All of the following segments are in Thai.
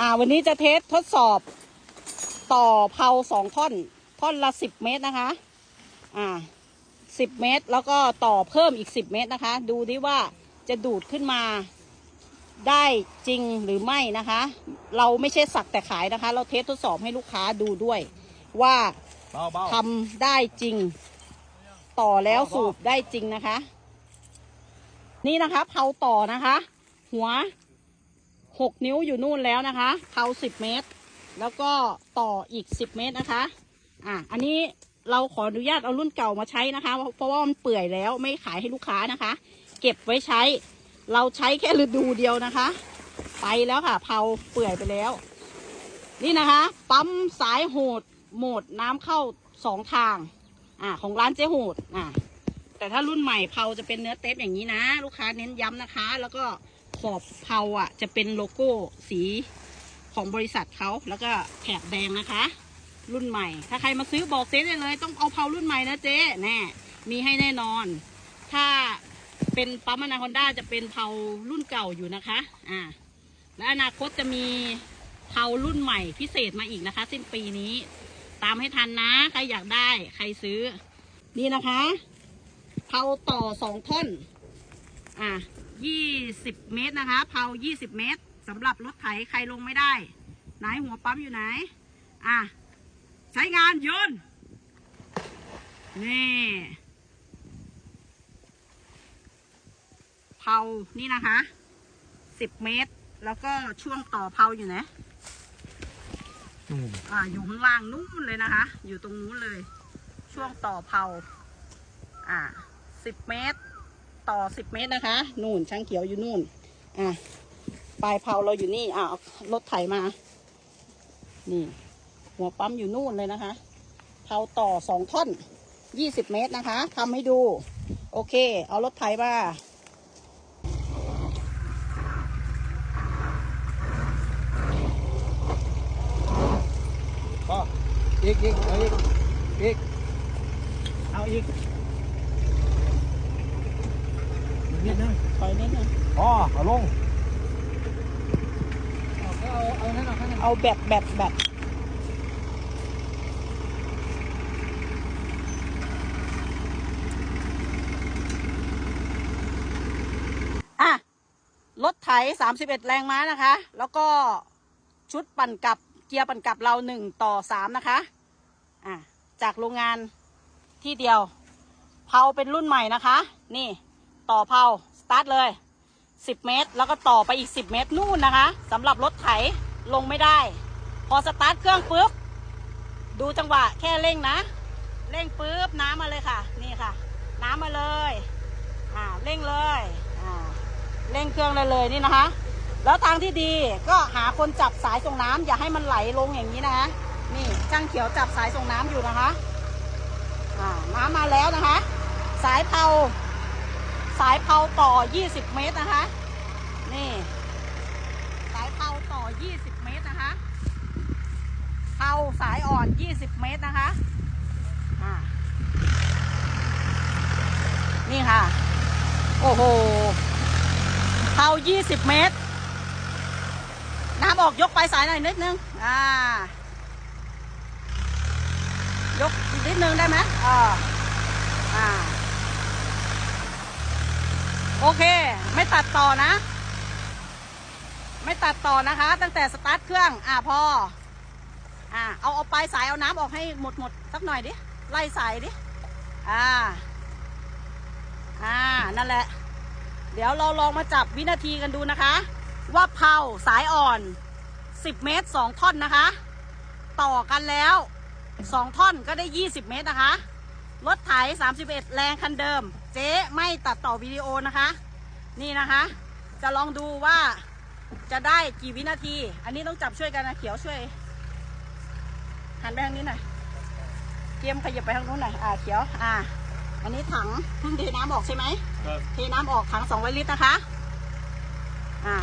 อ่า วันนี้จะเทสทดสอบต่อเผาสองท่อน ท่อนละสิบเมตรนะคะ อ่าสิบเมตร แล้วก็ต่อเพิ่มอีกสิบเมตรนะคะ ดูดิว่าจะดูดขึ้นมาได้จริงหรือไม่นะคะ เราไม่ใช่สักแต่ขายนะคะ เราเทสทดสอบให้ลูกค้าดูด้วย ว่าเบาเบาทำได้จริง ต่อแล้วสูบได้จริงนะคะ นี่นะคะเผาต่อนะคะ หัว หกนิ้วอยู่นู่นแล้วนะคะเผาสิบเมตร แล้วก็ต่ออีกสิบเมตรนะคะ อะอันนี้เราขออนุญาตเอารุ่นเก่ามาใช้นะคะ เพราะว่ามันเปื่อยแล้วไม่ขายให้ลูกค้านะคะ เก็บไว้ใช้ เราใช้แค่ฤดูเดียวนะคะ ไปแล้วค่ะเผาเปื่อยไปแล้ว นี่นะคะ ปั๊มสายโหดโหมดน้ำเข้าสองทางอ่าของร้านเจ๊โหดอ่าแต่ถ้ารุ่นใหม่เผาจะเป็นเนื้อเทปอย่างนี้นะ ลูกค้าเน้นย้ำนะคะ แล้วก็ ขอบเผาอะ จะเป็นโลโก้สีของบริษัทเขาแล้วก็แถบแดงนะคะ รุ่นใหม่ ถ้าใครมาซื้อบอกเจ๊ได้เลย ต้องเอาเผารุ่นใหม่นะเจ๊แน่มีให้แน่นอน ถ้าเป็นปั๊มอนาคอนด้าจะเป็นเผารุ่นเก่าอยู่นะคะ อ่า และอนาคตจะมีเผารุ่นใหม่พิเศษมาอีกนะคะ สิ้นปีนี้ ตามให้ทันนะ ใครอยากได้ ใครซื้อ นี่นะคะเผาต่อสองท่อน อะยี่สิบเมตรนะคะเผายี่สิบเมตรสำหรับรถไถใครลงไม่ได้ ไหนหัวปั๊มอยู่ไหน อะ ใช้งานโยนต์นี่เผานี่นะคะสิบเมตร แล้วก็ช่วงต่อเผาอยู่ไหนอืมอ่าอยู่ข้างล่างนู้นเลยนะคะ อยู่ตรงนู้นเลย ช่วงต่อเผาอ่าสิบเมตร ต่อสิบเมตรนะคะ นู่นช่างเขียวอยู่นู่น อะปลายเผาเราอยู่นี่อะเอารถไถมา นี่ หัวปั๊มอยู่นู่นเลยนะคะเผาต่อสองท่อนยี่สิบเมตรนะคะทำให้ดู โอเค เอารถไถมาอีกอีกเอาอีกอีกเอาอีก นิดนึงถอยนิดนึงอ๋อเอาลงเอาเอาเอานั่นเอานั่นเอาแบบแบบแบบอะรถไถ31แรงม้านะคะ แล้วก็ชุดปั่นกลับเกียร์ปั่นกลับเรา1ต่อ3นะคะอะจากโรงงานที่เดียวเผาเป็นรุ่นใหม่นะคะ นี่ ต่อเผาสตาร์ทเลย 10 เมตร แล้วก็ต่อไปอีก 10 เมตรนู่นนะคะสำหรับรถไถลงไม่ได้ พอสตาร์ทเครื่องปุ๊บดูจังหวะแค่เร่งนะ เร่งปุ๊บน้ำมาเลยค่ะ นี่ค่ะ น้ำมาเลยอ่าเร่งเลยอ่าเร่งเครื่องได้เลยนี่นะคะ แล้วทางที่ดีก็หาคนจับสายส่งน้ำอย่าให้มันไหลลงอย่างนี้นะคะนี่ช่างเขียวจับสายส่งน้ำอยู่นะคะอ่าน้ำมาแล้วนะคะ สายเผา สายเผาต่อ 20 เมตรนะคะ นี่ สายเผาต่อ 20 เมตรนะคะเผาสายอ่อน 20 เมตรนะคะนี่ค่ะ โอ้โหเผา20 เมตร น้ำออกยกไปสายหน่อยนิดนึง อ่า ยกอีกนิดนึงได้ไหมอ่าอ่า โอเค ไม่ตัดต่อนะ ไม่ตัดต่อนะคะ ตั้งแต่สตาร์ทเครื่อง อ่าพออ่าเอาเอาปลายสายเอาน้ำออกให้หมดหมดสักหน่อยดิ ไล่สายดิ อ่า อ่า นั่นแหละ เดี๋ยวเราลองมาจับวินาทีกันดูนะคะ ว่าเผาสายอ่อน 10 เมตร 2 ท่อนนะคะ ต่อกันแล้ว 2 ท่อนก็ได้ 20 เมตรนะคะ รถไถ 31 แรงคันเดิม เจ๊ไม่ตัดต่อวิดีโอนะคะ นี่นะคะ จะลองดูว่าจะได้กี่วินาที อันนี้ต้องจับช่วยกันนะเขียวช่วย หันไปทางนี้หน่อยเกียมขยับไปทางนู้นหน่อยอ่าเขียว อ่า อันนี้ถังเพิ่งเทน้ำออกใช่ไหมครับเทน้ำออกถัง200ลิตรนะคะ อ่า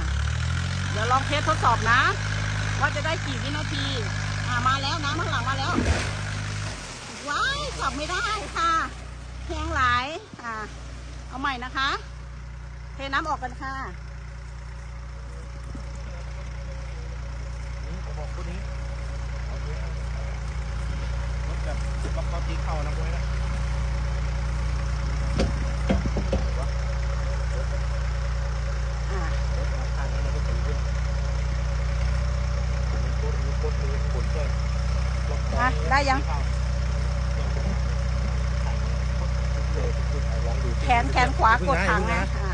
เดี๋ยวลองเทสทดสอบนะ ว่าจะได้กี่วินาที อ่ามาแล้วน้ำข้างหลังมาแล้ว ว้ายกลับไม่ได้ค่ะแห้งหลายอ่าเอาใหม่นะคะ เทน้ำออกกันค่ะนี่ผมบอกคนนี้โอเครถแบบล็อกเข้ตีเข่านะพว้ยนะได้ยัง แขนแขนขวากดถังนะอ่า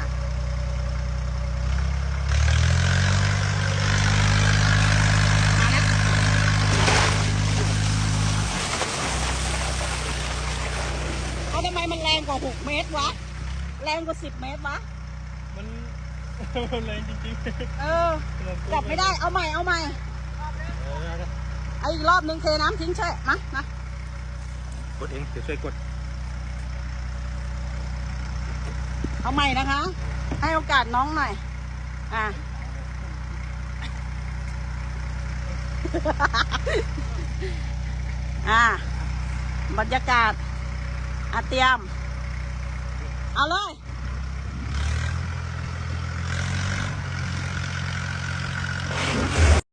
มาแล้วเอาทำไมมันแรงกว่า 6 เมตรวะ แรงกว่า 10 เมตรวะ มันแรงจริงเออๆจับไม่ได้ เอาใหม่ เอาใหม่ เออเอาอีกรอบนึงเทน้ำทิ้งแช่ มา มากดเอง เดี๋ยวช่วยกด เอาใหม่นะคะ ให้โอกาสน้องหน่อย อะ อะ บรรยากาศอาเตรียม เอาเลย